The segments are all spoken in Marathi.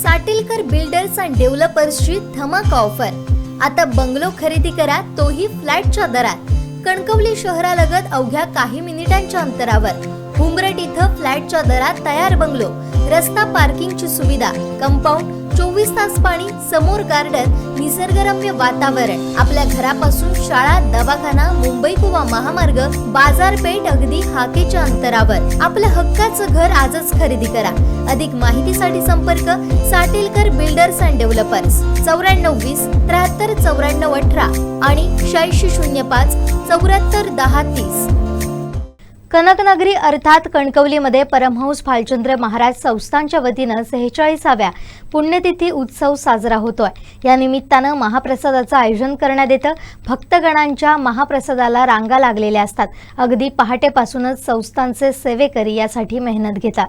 साटेलकर बिल्डर्स अँड डेव्हलपर्सची धमाका ऑफर. आता बंगलो खरेदी करा तोही फ्लॅटच्या दरात. कणकवली शहरालगत अवघ्या काही मिनिटांच्या अंतरावर. उमरट इथं फ्लॅटच्या दरात तयार बंगलो. रस्ता पार्किंगची सुविधा कंपाऊंड चोवीस तास पाणी समोर गार्डन निसर्गरम्य वातावरण. आपल्या घरापासून शाळा दवाखाना मुंबई गोवा महामार्ग बाजारपेठ अगदी हाकेच्या अंतरावर. आपलं हक्काचं घर आजच खरेदी करा. अधिक माहितीसाठी संपर्क साटेलकर बिल्डर्स अँड डेव्हलपर्स. चौऱ्याण्णव वीस त्र्याहत्तर चौऱ्याण्णव अठरा आणि शहाऐंशी शून्य पाच चौऱ्याहत्तर दहा तीस. कनकनगरी अर्थात कणकवलीमध्ये परमहंस भालचंद्र महाराज संस्थानच्या वतीनं सेहेचाळीसाव्या पुण्यतिथी उत्सव साजरा होतोय. या निमित्तानं महाप्रसादाचं आयोजन करण्यात येतं. भक्तगणांच्या महाप्रसादाला रांगा लागलेल्या असतात. अगदी पहाटेपासूनच संस्थानचे सेवेकरी यासाठी मेहनत घेतात.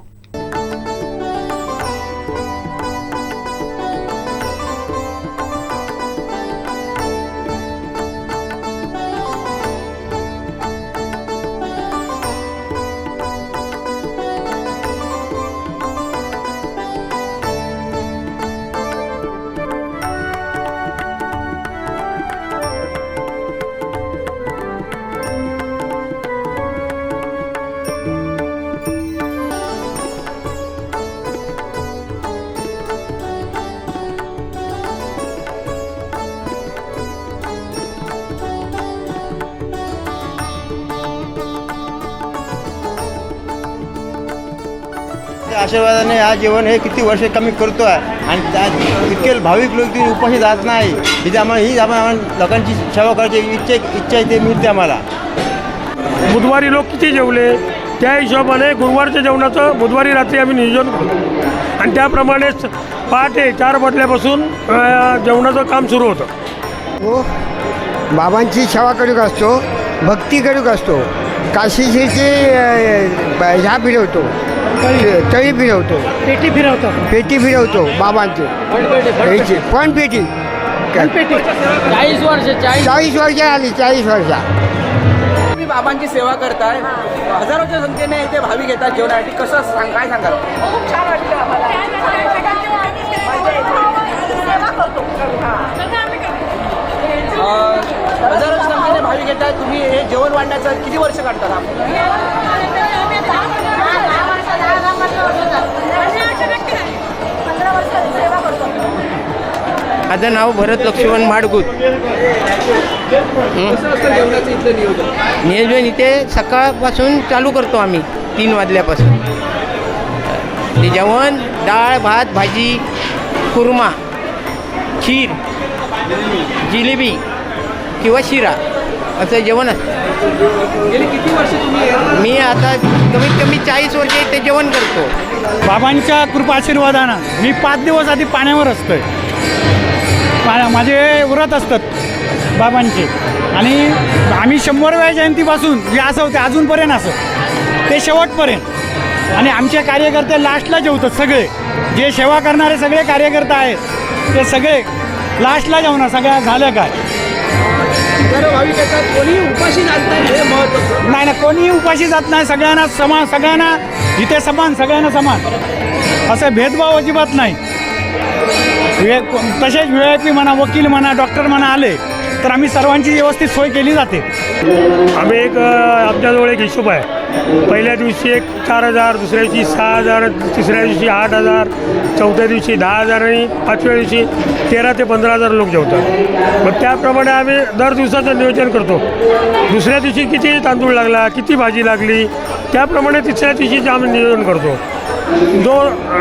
त्या आशीर्वादाने हा जेवण हे किती वर्ष कमी करतो आहे आणि त्या इतके भाविक लोक तिथे उपाशी जात नाही. तिथे आम्हाला ही आम्हाला लोकांची सेवा करायची इच्छा इच्छा इथे मिळते आम्हाला. बुधवारी लोक किती जेवले? त्या हिशोबाने गुरुवारच्या जेवणाचं बुधवारी रात्री आम्ही नियोजन करतो. आणि त्याप्रमाणेच पहाटे चार वाजल्यापासून जेवणाचं काम सुरू होतं. तो बाबांची सेवा करूक असतो भक्ती करूक असतो. काशीची ह्या फिरवतो तळी फिरवतो. पेटी फिरवतो पेटी फिरवतो बाबांची. ह्याची पण पेटी. चाळीस वर्ष चाळीस. चाळीस वर्ष आली चाळीस वर्षा. तुम्ही बाबांची सेवा करताय. हजारोच्या संख्येने इथे भाविक येतात जेवणासाठी. कसं सांग काय सांगाल? खूप छान वाटलं आम्हाला. अं, हजारोच्या संख्येने भाविक येतात तुम्ही हे जेवण वाढण्याचं किती वर्ष काढतात आपण माझं नाव भरत लक्ष्मण माडगुत. नियोजन इथे सकाळपासून चालू करतो आम्ही तीन वाजल्यापासून. ते जेवण डाळ भात भाजी कुर्मा खीर जिलेबी किंवा शिरा असं जेवण असतं. गेली किती वर्ष तुम्ही मी आता कमीत कमी चाळीस वर्ष इथे जेवण करतो. बाबांच्या कृपा आशीर्वादानं मी पाच दिवस आधी पाण्यावर असतोय. मा माझे व्रत असतात बाबांचे. आणि आम्ही शंभरव्या जयंतीपासून जे असं होते अजूनपर्यंत असं. ते शेवटपर्यंत. आणि आमचे कार्यकर्ते लास्टला जेवतात सगळे. जे सेवा करणारे सगळे कार्यकर्ते आहेत ते सगळे लास्टला जेवणार सगळ्या झालं काय कोणी उपाशी जात नाही हे नाही ना कोणीही उपाशी जात नाही सगळ्यांना समान सगळ्यांना इथे समान सगळ्यांना समान. असं भेदभाव अजिबात नाही. वे तसेच व्ही आय पी म्हणा वकील म्हणा डॉक्टर म्हणा आले तर आम्ही सर्वांची व्यवस्थित सोय केली जाते. आम्ही एक आमच्याजवळ एक हिशोब आहे. पहिल्या दिवशी एक चार हजार दुसऱ्या दिवशी सहा हजार तिसऱ्या दिवशी आठ हजार चौथ्या दिवशी दहा हजार आणि पाचव्या दिवशी तेरा ते पंधरा हजार लोक जेवतात. मग त्याप्रमाणे आम्ही दर दिवसाचं नियोजन करतो. दुसऱ्या दिवशी किती तांदूळ लागला किती भाजी लागली त्याप्रमाणे तिसऱ्या दिवशीचं आम्ही नियोजन करतो. जो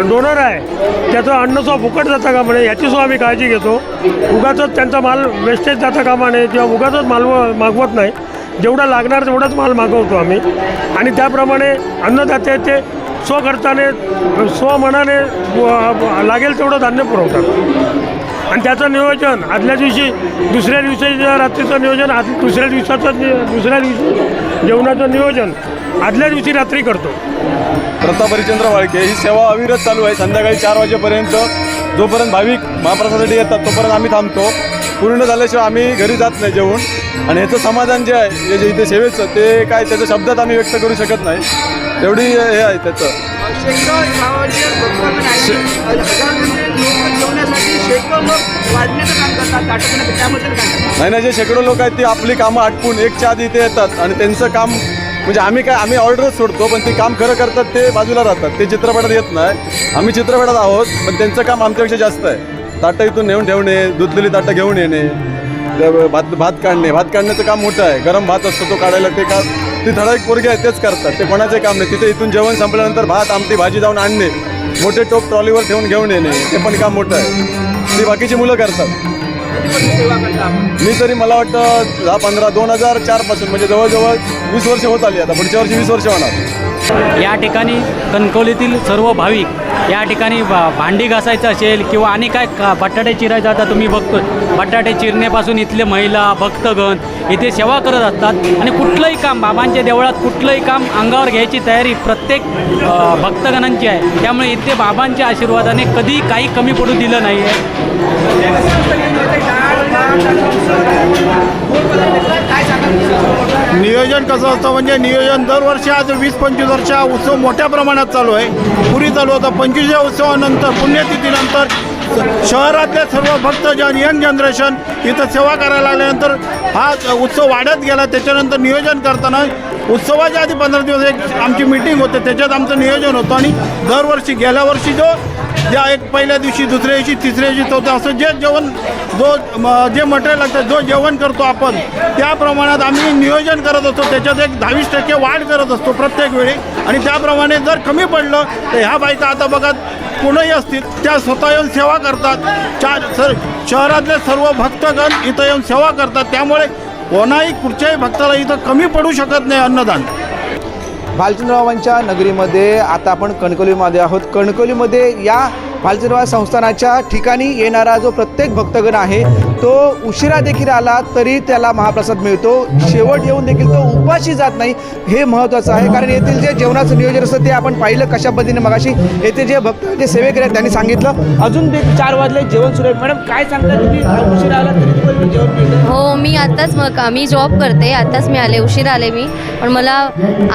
डोनर आहे. त्याचं अन्नसुद्धा फुकट जाता कामा नये याची सुद्धा आम्ही काळजी घेतो. उगाच त्यांचा माल वेस्टेज जाता कामा नये किंवा उगाच माल मागवत नाही. जेवढा लागणार तेवढाच माल मागवतो आम्ही. आणि त्याप्रमाणे अन्नदात्याचे स्वखर्चाने स्वमनाने लागेल तेवढं धान्य पुरवतात. आणि त्याचं नियोजन आदल्या दिवशी दुसऱ्या दिवशीच्या रात्रीचं नियोजन आद दुसऱ्या दिवसाचं दुसऱ्या दिवशी जेवणाचं नियोजन आदल्या दिवशी रात्री करतो. प्रताप हरिचंद्र वाळके ही सेवा अविरत चालू आहे. संध्याकाळी चार वाजेपर्यंत. जोपर्यंत भाविक महाप्रसादासाठी येतात तोपर्यंत आम्ही थांबतो. पूर्ण झाल्याशिवाय आम्ही घरी जात नाही जेवून. आणि ह्याचं समाधान जे आहे हे जे इथे सेवेचं ते काय त्याच्या शब्दात आम्ही व्यक्त करू शकत नाही. एवढी हे आहे त्याचं. नाही शेकडो लोक नाही जे शेकडो लोक आहेत ती आपली कामं आटपून एकच्या आधी इथे येतात. आणि त्यांचं काम म्हणजे आम्ही काय आम्ही ऑर्डरच सोडतो पण ते काम खरं करतात ते बाजूला राहतात. ते चित्रपटात येत नाही. आम्ही चित्रपटात आहोत पण त्यांचं काम आमच्यापेक्षा जास्त आहे. ताटं इथून नेऊन ठेवणे दुधलेली ताटं घेऊन येणे भात भात काढणे. भात काढण्याचं काम मोठं आहे. गरम भात असतो तो काढायला ते काम ती ठराविक पोरगे आहेत तेच करतात. ते कोणाचे काम नाही. तिथे इथून जेवण संपल्यानंतर भात आमटी भाजी जाऊन आणणे. मोठे टोप ट्रॉलीवर ठेवून घेऊन येणे. ते पण काम मोठं आहे. ती बाकीची मुलं करतात. मी तरी मला वाटतं दहा पंधरा दोन हजार चारपासून म्हणजे जवळजवळ वीस वर्ष होत आली आता पुढच्या वर्षी वीस वर्ष होणार. या ठिकाणी कणकवलीतील सर्व भाविक या ठिकाणी भा- भांडी घासायचं असेल किंवा आणि काय का बटाटे चिरायचं आता तुम्ही बघतो बटाटे चिरण्यापासून इथले महिला भक्तगण इथे सेवा करत असतात. आणि कुठलंही काम बाबांच्या देवळात कुठलंही काम अंगावर घ्यायची तयारी प्रत्येक भक्तगणांची आहे. त्यामुळे इथे बाबांच्या आशीर्वादाने कधी काही कमी पडू दिलं नाही आहे नियोजन कसं असतं म्हणजे नियोजन दरवर्षी आज वीस पंचवीस वर्षा हा उत्सव मोठ्या प्रमाणात चालू आहे. पूर्वी चालू होता पंचवीसच्या उत्सवानंतर पुण्यतिथीनंतर शहरातल्या सर्व सर्व भक्तजन यंग जनरेशन इथं सेवा करायला लागल्यानंतर हा उत्सव वाढत गेला. त्याच्यानंतर नियोजन करताना उत्सवाच्या आधी पंधरा दिवस एक आमची मीटिंग होते. त्याच्यात आमचं नियोजन होतं आणि दरवर्षी गेल्या वर्षी जो या एक पहिल्या दिवशी दुसऱ्या दिवशी तिसऱ्या दिवशी चौथ्या असं जे जेवण जो म- जे मटेरियल लागतं जो जेवण करतो आपण त्या प्रमाणात आम्ही नियोजन करत असतो. त्याच्यात एक दहावीस टक्के वाढ करत असतो प्रत्येक वेळी. आणि त्याप्रमाणे जर कमी पडलं तर ह्या बायका आता बघा कोणही असतील त्या स्वतः येऊन सेवा करतात. चार सर शहरातले सर्व भक्तगण इथं येऊन सेवा करतात. त्यामुळे कोणाही कुठच्याही भक्ताला इथं कमी पडू शकत नाही अन्नदान. भालचंद्रबाबांच्या नगरीमध्ये आता आपण कणकवलीमध्ये आहोत. कणकवलीमध्ये या भालचंद्रबाबा संस्थानाच्या ठिकाणी येणारा जो प्रत्येक भक्तगण आहे तो उशिरा देखील आला तरी त्याला महाप्रसाद मिळतो. शेवट येऊन देखील तो उपाशी जात नाही हे महत्त्वाचं आहे. कारण येथील जे जेवणाचं नियोजन असतं ते आपण पाहिलं कशा पद्धतीने मगाशी. येथे जे भक्त जे सेवेकरी आहेत त्यांनी सांगितलं. अजून देखील चार वाजले जेवण सुरू आहे. मॅडम काय सांगता तुम्ही? उशिरा आला तरी जेवण मिळतं? हो मी आत्ताच मग मी जॉब करते. आत्ताच मी आले उशीर आले मी. पण मला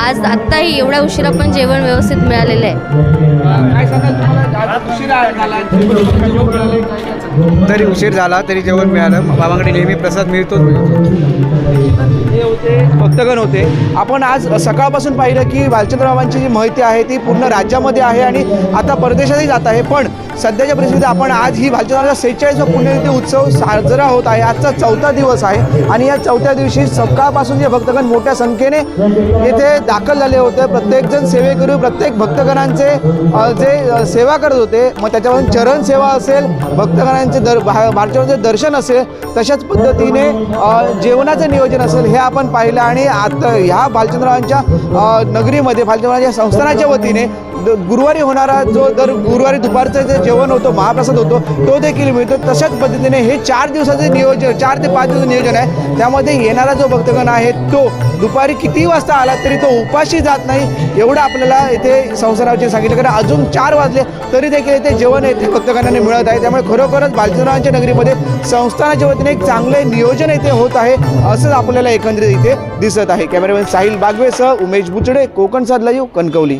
आज आत्ताही एवढ्या उशिरा पण जेवण व्यवस्थित मिळालेलं आहे. काय सांगाल तुम्हाला? उशिरा तरी उशीर झाला तरी जेवण मिळालं. बाबांकडे नेहमी प्रसाद मिळतोच हे होते भक्तगण होते. आपण आज सकाळपासून पाहिलं की बालचंद्रबाबांची जी माहिती आहे ती पूर्ण राज्यामध्ये आहे आणि आता परदेशातही जात आहे. पण सध्याच्या परिस्थितीत आपण आज ही भालचंद्राचा सेहेचाळीसवा पुण्यतिथी उत्सव साजरा होत आहे. आजचा चौथा दिवस आहे आणि या चौथ्या दिवशी सकाळपासून जे भक्तगण मोठ्या संख्येने येथे दाखल झाले होते. प्रत्येकजण सेवेकरू प्रत्येक भक्तगणांचे जे सेवा करत होते मग त्याच्यापासून चरण सेवा असेल भक्तगणांचे दर भा- दर्शन असेल तशाच पद्धतीने जेवणाचं नियोजन असेल हे आपण पाहिलं. आणि आता ह्या भालचंद्रांच्या नगरीमध्ये भालचंद्रांच्या संस्थानाच्या वतीने गुरुवारी होणारा जो दर गुरुवारी दुपारचं जे जेवण होतो महाप्रसाद होतो तो देखील मिळतो. तशाच पद्धतीने हे चार दिवसाचे नियोजन चार ते पाच दिवसाचं नियोजन आहे. त्यामध्ये येणारा जो भक्तगण आहे तो दुपारी किती वाजता आला तरी तो उपाशी जात नाही एवढं आपल्याला इथे संसाराचे सांगितलं. कारण अजून चार वाजले तरी देखील इथे जेवण येथे भक्तगणांना मिळत आहे. त्यामुळे खरोखरच बालचंद्रांच्या नगरीमध्ये संस्थानाच्या वतीने एक चांगले नियोजन इथे होत आहे असंच आपल्याला एकंदरीत इथे दिसत आहे. कॅमेरामॅन साहिल बागवेसह उमेश बुचडे कोकण साधला येऊ कणकवली.